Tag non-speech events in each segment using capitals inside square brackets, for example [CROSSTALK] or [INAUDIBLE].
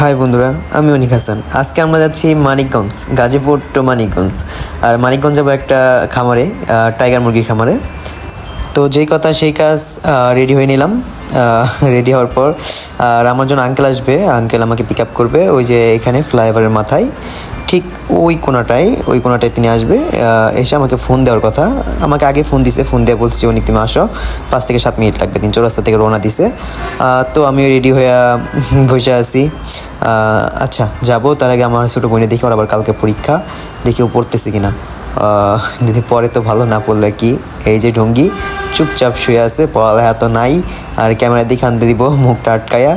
High বন্ধুরা, আমি অনিক হাসান। আজকে আমরা যাচ্ছি মানিকগঞ্জ, গাজীপুর টু মানিকগঞ্জ। আর মানিকগঞ্জ যাব একটা খামারে টাইগার মুরগির খামারে। তো যেই কথা, সেই কাজ রেডি হয়ে নিলাম। রেডি হওয়ার পর, আর আমার জন্য আঙ্কেল আসবে। আঙ্কেল আমাকে পিক আপ করবে ওই যে এখানে ফ্লাইওভারের মাথায়। ঠিক ওই কোনাটায় ওই কোনাটায় তিনি আসবে। এসে আমাকে ফোন দেওয়ার কথা। আমাকে আগে ফোন দিছে ফোন দিয়ে বলছি অনেক, তুমি আসো। পাঁচ থেকে সাত মিনিট লাগবে। তিন চৌরাস্তা থেকে রওনা দিছে। তো আমিও রেডি হয়ে বসে আছি। আচ্ছা যাব। তার আগে আমার ছোটো বোনে দেখি ওর আবার কালকে পরীক্ষা। দেখি ও পড়তেছে কিনা। যদি পরে তো ভালো, না পড়লে কি? এই যে ঢঙ্গি, চুপচাপ শুয়ে আছে, পড়ালেখা তো নাই। আর ক্যামেরা দিকে আনতে দিব, মুখটা আটকায়া।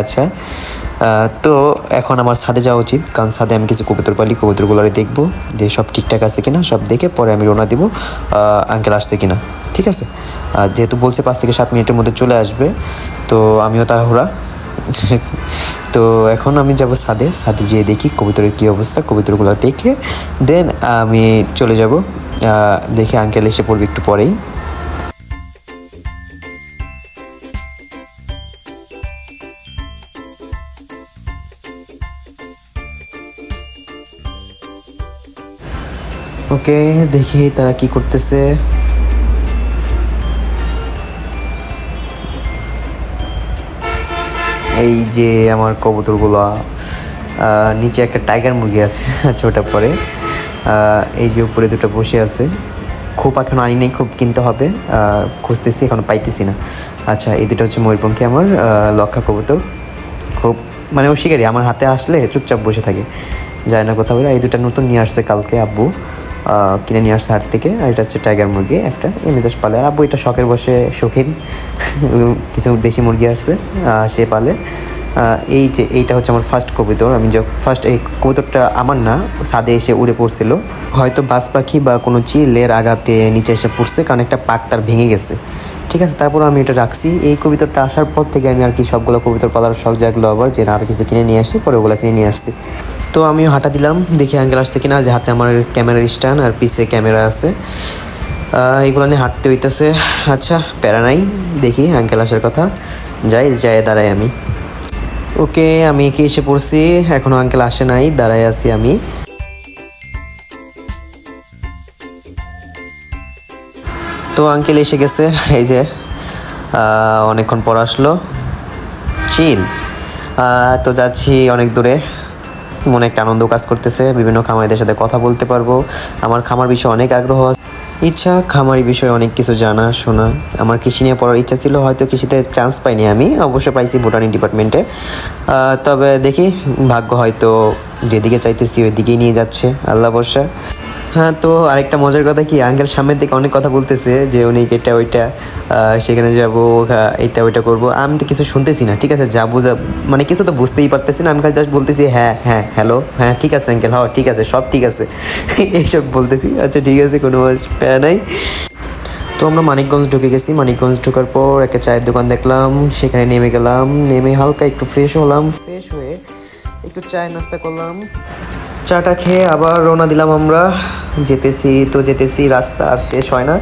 আচ্ছা তো এখন আমার ছাদে যাওয়া উচিত। কারণ ছাদে আমি কিছু কবুতর পালি কবুতরগুলো দেখব যে সব ঠিকঠাক আছে কিনা, সব দেখে পরে আমি রওনা দিব আঙ্কেল আসছে কিনা। ঠিক আছে? যেহেতু বলছে পাঁচ থেকে সাত মিনিটের মধ্যে চলে আসবে, তো আমিও তাড়াহুড়া। [LAUGHS] তো এখন আমি যাব সাদে। সাদে যেয়ে দেখি কবুতরের কী অবস্থা। কবুতরগুলো দেখে, দেন আমি চলে যাব। দেখে আঙ্কেল এসে পড়বে একটু পরেই। ওকে দেখি তারা কি করতেছে। এই যে আমার কবুতরগুলো নিচে একটা টাইগার মুরগি আছে [LAUGHS] আচ্ছা ওটা পরে। এই যে উপরে দুটো বসে আছে। খুব এখন আনি নেই, খুব কিনতে হবে। খুঁজতেছি, এখন পাইতেছি না। আচ্ছা এই দুটো হচ্ছে ময়ূরপঙ্খী আমার লক্ষা কবুতর। খুব মানে ও শিকারি, আমার হাতে আসলে চুপচাপ বসে থাকে। যায় না কোথাও এই দুটো নতুন নিয়ে আসছে কালকে আব্বু। কিনে নিয়ে আসছে হাট থেকে। আর এটা হচ্ছে টাইগার মুরগি, একটা। এমএজাজ পালে। আর আব্বু এটা শখের বসে শৌখিন। [LAUGHS] কিছু দেশি মুরগি আসছে সে পালে। এই যে এইটা হচ্ছে আমার ফার্স্ট কবুতর। আমি যখন ফার্স্ট এই কবুতরটা আমার না, ছাদে এসে উড়ে পড়ছিল। হয়তো বাজ পাখি বা কোনো চিলের আঘাতে নিচে এসে পড়ছে, কারণ একটা পাক তার ভেঙে গেছে। ঠিক আছে, তারপর আমি এটা রাখছি। এই কবিতাটা আসার পর থেকে আমি আর কি সবগুলো কবিতার পালার শখ জাগলো আবার, যে না আরও কিছু কিনে নিয়ে আসি, পরে ওগুলো কিনে নিয়ে আসছি। তো আমিও হাঁটা দিলাম, দেখি অ্যাঙ্গেল আসছে কিনা আর যে হাতে আমার ক্যামেরার স্ট্যান্ড আর পিছে ক্যামেরা আছে। এগুলো নিয়ে হাঁটতে হইতেছে। আচ্ছা প্যারা নাই, দেখি আঙ্কেল আসার কথা। যাই যাই, দাঁড়াই আমি। ওকে, আমি কি এসে পড়ছি, এখনও আঙ্কেল আসে নাই, দাঁড়াই আছি আমি। তো আঙ্কেল এসে গেছে, এই যে অনেকক্ষণ পর আসলো। চিল তো যাচ্ছি অনেক দূরে। মনে একটা আনন্দ কাজ করতেছে, বিভিন্ন খামারিদের সাথে কথা বলতে পারব। আমার খামার বিষয়ে অনেক আগ্রহ ইচ্ছা, খামারি বিষয়ে অনেক কিছু জানা, শোনা। আমার কৃষি নিয়ে পড়ার ইচ্ছা ছিল, হয়তো কৃষিতে চান্স পাইনি আমি, অবশ্য পাইছি বোটানি ডিপার্টমেন্টে তবে দেখি, ভাগ্য হয়তো যেদিকে চাইতেছি ওই দিকেই নিয়ে যাচ্ছে, আল্লাহ বর্ষা হ্যাঁ তো আরেকটা মজার কথা কি? আঙ্কেল সামনের দিকে অনেক কথা বলতেছে যে উনি এটা ওইটা সেখানে যাব এটা ওইটা করব। আমি তো কিছু শুনতেছি না, ঠিক আছে? যাব যা মানে কিছু তো বুঝতেই পারতেছি না। আমি খালি জাস্ট বলতেছি হ্যাঁ হ্যাঁ হ্যালো হ্যাঁ ঠিক আছে আঙ্কেল হ্যাঁ ঠিক আছে, সব ঠিক আছে। [LAUGHS] এইসব বলতেছি আচ্ছা ঠিক আছে, কোনো প্যারা নাই। তো আমরা মানিকগঞ্জ ঢুকে গেছি। মানিকগঞ্জ ঢোকার পর একটা চায়ের দোকান দেখলাম, সেখানে নেমে গেলাম, নেমে হালকা একটু ফ্রেশ হলাম ফ্রেশ হয়ে একটু চায়ের নাস্তা করলাম। চাটা খেয়ে আবার রওনা দিলাম আমরা। যেতেছি, তো যেতেছি, রাস্তা আর শেষ হয় না।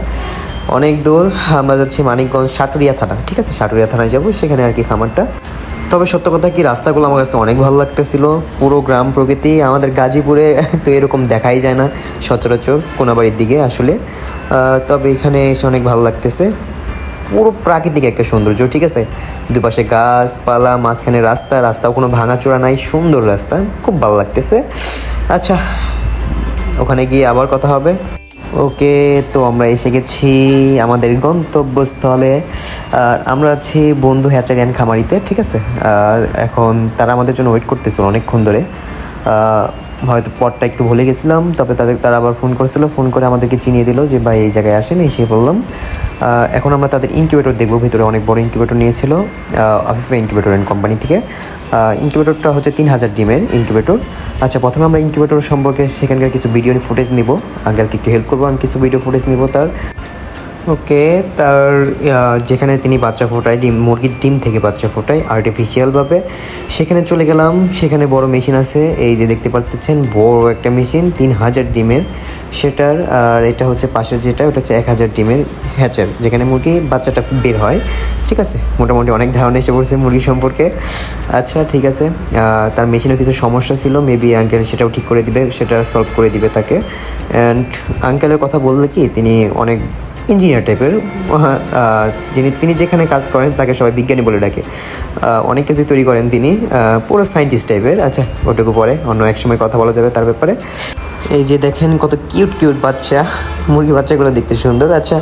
অনেক দূর, আমরা যাচ্ছি মানিকগঞ্জ সাটুরিয়া থানা। ঠিক আছে? সাটুরিয়া থানায় যাব, সেখানে আর কি খামারটা। তবে সত্য কথা কি, রাস্তাগুলো আমার কাছে অনেক ভালো লাগতেছিল। পুরো গ্রাম প্রকৃতি, আমাদের গাজীপুরে তো এরকম দেখাই যায় না সচরাচর কোনাবাড়ির দিকে আসলে। তবে এখানে এসে অনেক ভালো লাগতেছে। পুরো প্রাকৃতিক একটা সৌন্দর্য, ঠিক আছে? দুপাশে গাছপালা, মাঝখানে রাস্তা, রাস্তাও কোনো ভাঙাচোরা নাই, সুন্দর রাস্তা, খুব ভালো লাগতেছে। আচ্ছা ওখানে গিয়ে আবার কথা হবে। ওকে, তো আমরা এসে গেছি আমাদের গন্তব্যস্থলে। আমরা আছি বন্ধু হ্যাচারিয়ান খামারিতে, ঠিক আছে? এখন তারা আমাদের জন্য ওয়েট করতেছে অনেকক্ষণ ধরে। হয়তো পথটা একটু ভুলে গেছিলাম, তবে তাদের, তারা আবার ফোন করেছিল, ফোন করে আমাদেরকে চিনিয়ে দিল যে, ভাই, এই জায়গায় আসেন এসে বললাম। এখন আমরা তাদের ইনকিউবেটর দেখব, ভিতরে অনেক বড় ইনকিউবেটর নিয়েছিল আফিফা ইনকিউবেটর অ্যান্ড কোম্পানি থেকে। ইনকিউবেটরটা হচ্ছে তিন হাজার ডিমের ইনকিউবেটর আচ্ছা প্রথমে আমরা ইনকিউবেটর সম্পর্কে সেখানকার কিছু ভিডিও ফুটেজ নিব। আঙ্কেলকে একটু হেল্প করব, আমি কিছু ভিডিও ফুটেজ নিব তার। ওকে, তার যেখানে তিনি বাচ্চা ফোটায়, ডিম, মুরগির ডিম থেকে বাচ্চা ফোটায় আর্টিফিশিয়ালভাবে সেখানে চলে গেলাম, সেখানে বড় মেশিন আছে, এই যে দেখতে পাচ্ছেন বড় একটা মেশিন, তিন হাজার ডিমের সেটার, আর এটা হচ্ছে পাশের যেটা, ওটা হচ্ছে এক হাজার ডিমের হ্যাচার, যেখানে মুরগি বাচ্চাটা বের হয়, ঠিক আছে? মোটামুটি অনেক ধারণা এসে পড়ছে মুরগি সম্পর্কে। আচ্ছা ঠিক আছে তার মেশিনের কিছু সমস্যা ছিল মেবি আঙ্কেল সেটাও ঠিক করে দিবে, সেটা সলভ করে দিবে তাকে। অ্যান্ড আঙ্কেলের কথা বললে কি, তিনি অনেক ইঞ্জিনিয়ার টাইপের যিনি, তিনি যেখানে কাজ করেন তাকে সবাই বিজ্ঞানী বলে ডাকে। অনেক কিছু তৈরি করেন তিনি পুরো সায়েন্টিস্ট টাইপের। আচ্ছা ওটুকু পরে, অন্য এক সময় কথা বলা যাবে তার ব্যাপারে। এই যে দেখেন কত কিউট কিউট বাচ্চা মুরগি বাচ্চাগুলো দেখতে সুন্দর। আচ্ছা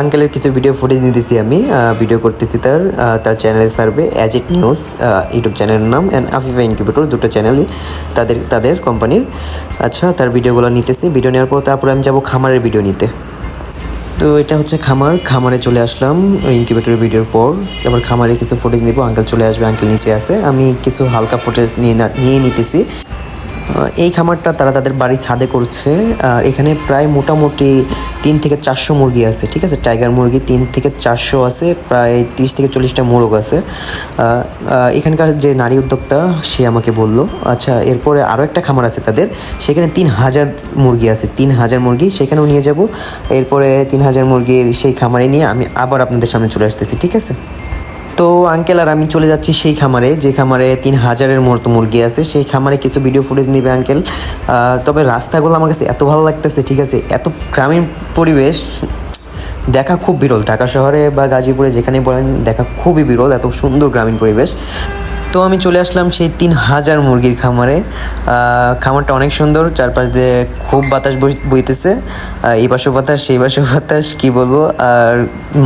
আঙ্কেলের কিছু ভিডিও ফুটেজ নিতেছি আমি ভিডিও করতেছি তার তার চ্যানেলে survey as it news YouTube চ্যানেলের নাম অ্যান্ড আফিফা ইনকিউবেটর দুটো চ্যানেলই তাদের তাদের কোম্পানির আচ্ছা তার ভিডিওগুলো নিতেছি। ভিডিও নেওয়ার পর তারপরে আমি যাব খামারের ভিডিও নিতে। তো এটা হচ্ছে খামার। খামারে চলে আসলাম ইনকিউবেটরের ভিডিওর পর। এবার খামারে কিছু ফুটেজ নিব আঙ্কেল চলে আসবে আঙ্কেল নিচে আছে। আমি কিছু হালকা ফুটেজ নিয়ে নিয়ে নিতেছি। এই খামারটা তারা তাদের বাড়ির ছাদে করছে। আর এখানে প্রায় মোটামুটি তিন থেকে চারশো মুরগি আছে, ঠিক আছে? টাইগার মুরগি তিন থেকে চারশো আছে, প্রায় তিরিশ থেকে চল্লিশটা মোরগ আছে। এখানকার যে নারী উদ্যোক্তা, সে আমাকে বলল আচ্ছা এরপরে আরও একটা খামার আছে তাদের, সেখানে তিন হাজার মুরগি আছে, তিন হাজার মুরগি, সেখানেও নিয়ে যাব। এরপরে তিন হাজার মুরগির সেই খামারে নিয়ে আমি আবার আপনাদের সামনে চলে আসতেছি, ঠিক আছে? তো আঙ্কেল আর আমি চলে যাচ্ছি সেই খামারে, যে খামারে তিন হাজারের মতো মুরগি আছে, সেই খামারে কিছু ভিডিও ফুটেজ নেবে আঙ্কেল তবে রাস্তাগুলো আমার কাছে এত ভালো লাগতেছে, ঠিক আছে? এত গ্রামীণ পরিবেশ, দেখা খুব বিরল। ঢাকা শহরে বা গাজীপুরে যেখানে বলেন, দেখা খুবই বিরল, এত সুন্দর গ্রামীণ পরিবেশ। তো আমি চলে আসলাম সেই তিন হাজার মুরগির খামারে। খামারটা অনেক সুন্দর, চারপাশ দিয়ে খুব বাতাস বইতেছে। এই পাশে বাতাস, সেই পাশে [LAUGHS] বাতাস, কী বলব? আর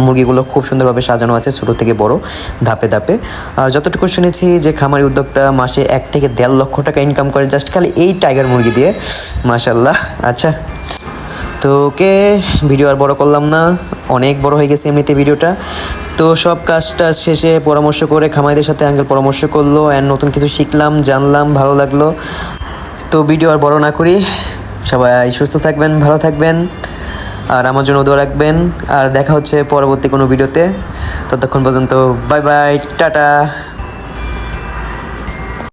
মুরগিগুলো খুব সুন্দরভাবে সাজানো আছে, ছোটো থেকে বড়, ধাপে ধাপে। আর যতটুকু শুনেছি যে খামারি উদ্যোক্তা মাসে এক থেকে দেড় লক্ষ টাকা ইনকাম করে জাস্ট খালি এই টাইগার মুরগি দিয়ে। মাশাল্লাহ আচ্ছা। তো ওকে ভিডিও আর বড় করলাম না, অনেক বড় হয়ে গেছে এমনিতে ভিডিওটা তো সব কাজটা শেষে পরামর্শ করে খামাইদের সাথে আঙ্কেল পরামর্শ করল অ্যান্ড নতুন কিছু শিখলাম, জানলাম, ভালো লাগল। তো ভিডিও আর বড় না করি। সবাই সুস্থ থাকবেন, ভালো থাকবেন। আর আমার জন্য দোয়া রাখবেন। আর দেখা হচ্ছে পরবর্তী কোনো ভিডিওতে ততক্ষণ পর্যন্ত বাই বাই টাটা।